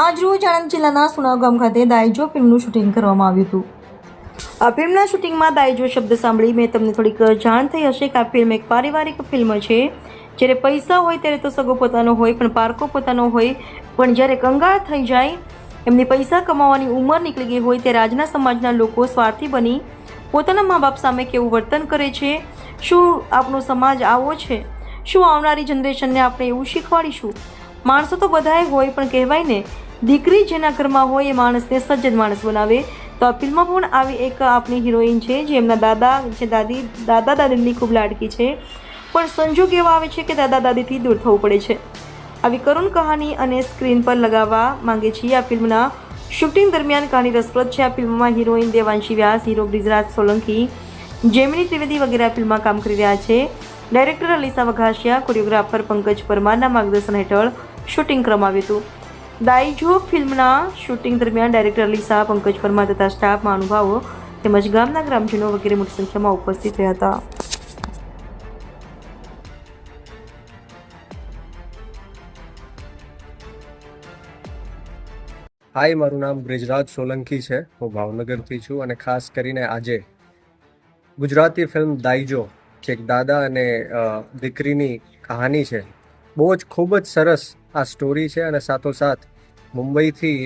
આજરોજ આણંદ જિલ્લાના સુનાવ ગામ ખાતે દાયજો ફિલ્મનું શૂટિંગ કરવામાં આવ્યું હતું. આ ફિલ્મના શૂટિંગમાં દાયજો શબ્દ સાંભળી મેં તમને થોડીક જાણ થઈ હશે કે આ ફિલ્મ એક પારિવારિક ફિલ્મ છે. જ્યારે પૈસા હોય ત્યારે તો સગો પોતાનો હોય, પણ પારકો પોતાનો હોય. પણ જ્યારે કંગાળ થઈ જાય, એમની પૈસા કમાવાની ઉંમર નીકળી ગઈ હોય ત્યારે આજના સમાજના લોકો સ્વાર્થી બની પોતાના મા બાપ સામે કેવું વર્તન કરે છે? શું આપણો સમાજ આવો છે? શું આવનારી જનરેશનને આપણે એવું શીખવાડીશું? માણસો તો બધાએ હોય, પણ કહેવાય ને દીકરી જેના ઘરમાં હોય એ માણસને સજ્જન માણસ બનાવે. તો આ ફિલ્મમાં પણ આવી એક આપણી હિરોઈન છે, જે એમના દાદા, જે દાદી, દાદા દાદીની ખૂબ લાડકી છે. પણ સંજોગ એવા આવે છે કે દાદા દાદીથી દૂર થવું પડે છે. આવી કરુણ કહાની અને સ્ક્રીન પર લગાવવા માંગે છીએ આ ફિલ્મના. શૂટિંગ દરમિયાન કહાની રસપ્રદ છે આ ફિલ્મમાં હિરોઈન દેવાંશી વ્યાસ, હીરો બ્રિજરાજ સોલંકી, જેમિની ત્રિવેદી વગેરે આ ફિલ્મમાં કામ કરી રહ્યા છે. ડાયરેક્ટર અલીસા વઘાસિયા, કોરિયોગ્રાફર પંકજ પરમારના માર્ગદર્શન હેઠળ શૂટિંગ કરવામાં આવ્યું હતું. દાઈજો ફિલ્મના શૂટિંગ દરમિયાન ડાયરેક્ટર અલીસા, પંકજ પરમાર તથા સ્ટાફમાં અનુભવો તેમજ ગામના ગ્રામજનો વગેરે મોટી સંખ્યામાં ઉપસ્થિત રહ્યા હતા. હાય, મારું નામ બ્રિજરાજ સોલંકી છે. હું ભાવનગરથી છું અને ખાસ કરીને આજે ગુજરાતી ફિલ્મ દાઈજો જે એક દાદા અને દીકરીની કહાની છે, બહુ જ ખૂબ જ સરસ આ સ્ટોરી છે અને સાથોસાથ મુંબઈથી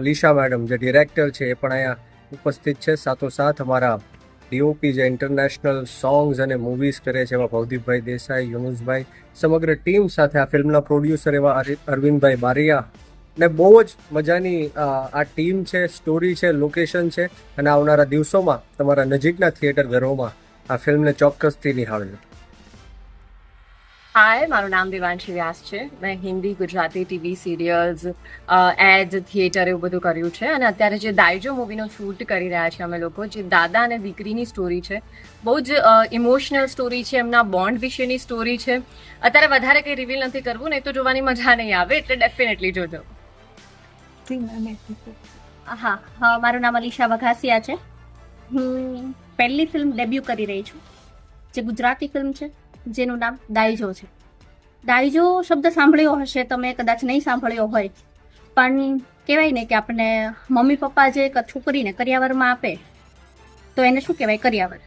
અલીશા મેડમ, જે ડિરેક્ટર છે, એ પણ અહીંયા ઉપસ્થિત છે. સાથોસાથ અમારા ડીઓપી જે ઇન્ટરનેશનલ સોંગ્સ અને મૂવીઝ કરે છે, એવા ભવદીપભાઈ દેસાઈ, યુનુસભાઈ, સમગ્ર ટીમ સાથે આ ફિલ્મના પ્રોડ્યુસર એવા અરવિંદભાઈ બારિયા. ને બહુ જ મજાની આ ટીમ છે, સ્ટોરી છે, લોકેશન છે. અને આવનારા દિવસોમાં તમારા નજીકના થિયેટર ઘરોમાં આ ફિલ્મને ચોક્કસથી નિહાળજો. હાય મારું નામ દેવાંશી વ્યાસ છે. મેં Hindi Gujarati TV serials ad theatre એવું બધું કર્યું છે. અને અત્યારે જે દાયજો મૂવીનો શૂટ કરી રહ્યા છે અમે લોકો જે દાદા અને દીકરીની સ્ટોરી છે બહુ જ ઇમોશનલ સ્ટોરી છે એમના બોન્ડ વિશેની સ્ટોરી છે. અત્યારે વધારે કંઈ રિવીલ નથી કરવું નહીં તો જોવાની મજા નહીં આવે એટલે ડેફિનેટલી જોજો. હા હા મારું નામ અલીશા વઘાસિયા છે. હું પહેલી ફિલ્મ ડેબ્યુ કરી રહી છું જે ગુજરાતી ફિલ્મ છે. જેનું નામ દાઈજો છે. દાઈજો શબ્દ સાંભળ્યો હશે, તમે કદાચ નહીં સાંભળ્યો હોય. પણ કહેવાય ને કે આપણે મમ્મી પપ્પા જે છોકરીને કરિયાવરમાં આપે, તો એને શું કહેવાય કરિયાવર?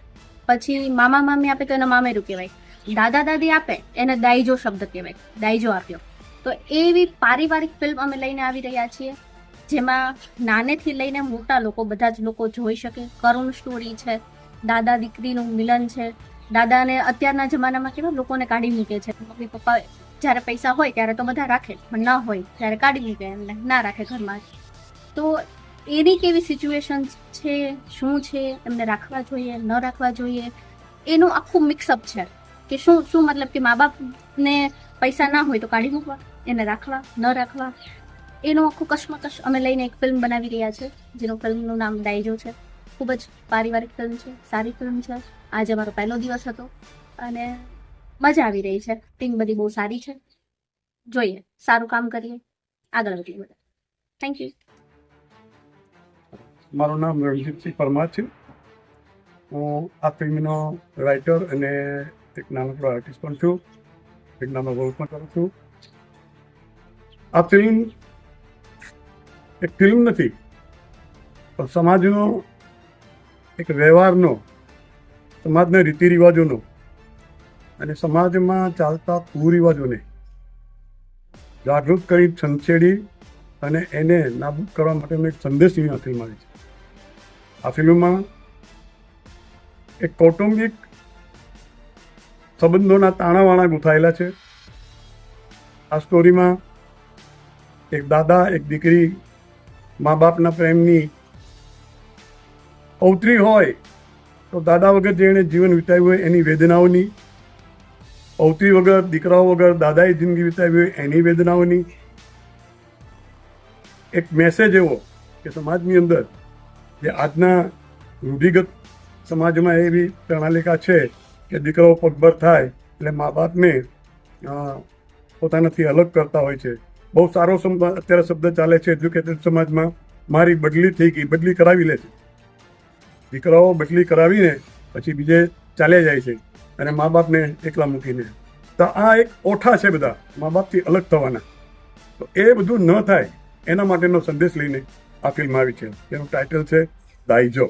પછી મામા મામી આપે તો એને મામેરું કહેવાય. દાદા દાદી આપે, એને દાઈજો શબ્દ કહેવાય. દાઈજો આપ્યો. તો એવી પારિવારિક ફિલ્મ અમે લઈને આવી રહ્યા છીએ, જેમાં નાનેથી લઈને મોટા લોકો, બધા જ લોકો જોઈ શકે. કરુણ સ્ટોરી છે, દાદા દીકરીનું મિલન છે દાદાને અત્યારના જમાનામાં કેવા લોકોને કાઢી મૂકે છે. મમ્મી, પપ્પા, જ્યારે પૈસા હોય ત્યારે તો બધા રાખે, પણ ના હોય ત્યારે કાઢી મૂકે એમને ના રાખે ઘરમાં. તો એની કેવી સિચ્યુએશન છે, શું છે, એમને રાખવા જોઈએ, ન રાખવા જોઈએ? એનું આખું મિક્સઅપ છે કે શું શું મતલબ કે મા બાપને પૈસા ના હોય તો કાઢી મૂકવા, એને રાખવા, ન રાખવા? એનું આખું કશ્મકશ અમે લઈને એક ફિલ્મ બનાવી રહ્યા છે, જેનું ફિલ્મનું નામ ડાયજો છે. ખૂબ જ પારિવારિક ફિલ્મ છે, સારી ફિલ્મ છે. આજે અમારો પહેલો દિવસ હતો અને મજા આવી રહી છે. ટીમ બધી બહુ સારી છે. જોઈએ, સારું કામ કરીએ. આગળ વધીએ બધા. થેન્ક યુ મારું નામ રણજીતસિંહ પરમાર છે. હું આ ફિલ્મનો રાઇટર અને એક નાનકડો આર્ટિસ્ટ પણ છું. એક નાનો રોલ પણ કરું છું. આ ફિલ્મ એક ફિલ્મ નથી, પણ સમાજનો એક વ્યવહારનો, સમાજના રીતિ રિવાજોનો અને સમાજમાં ચાલતા કુરિવાજોને જાગૃત કરી, છંછેડી અને એને નાબૂદ કરવા માટેનો એક સંદેશની આ ફિલ્મ આવી છે. આ ફિલ્મમાં એક કૌટુંબિક સંબંધોના તાણાવાણા ગૂંથાયેલા છે. આ સ્ટોરીમાં એક દાદા, એક દીકરી મા બાપના પ્રેમની અવતરી હોય તો દાદા વગર જેણે જીવન વિતાવ્યું હોય એની વેદનાઓની. અવતરી વગર, દીકરાઓ વગર દાદાએ જિંદગી વિતાવી હોય એની વેદનાઓની. એક મેસેજ એવો કે સમાજની અંદર જે આજના રૂઢિગત સમાજમાં એવી પ્રણાલિકા છે કે દીકરાઓ પગભર થાય એટલે મા બાપને પોતાનાથી અલગ કરતા હોય છે. બહુ સારો અત્યારે શબ્દ ચાલે છે એજ્યુકેટેડ સમાજમાં મારી બદલી થઈ ગઈ, બદલી કરાવી લે છે દીકરાઓ બદલી કરાવીને પછી બીજે ચાલ્યા જાય છે અને મા બાપને એકલા મૂકીને. તો આ એક ઓઠા છે બધા. મા બાપથી અલગ થવાના. તો એ બધું ન થાય એના માટેનો સંદેશ લઈને આ ફિલ્મ આવી છે. એનું ટાઇટલ છે દાઈજો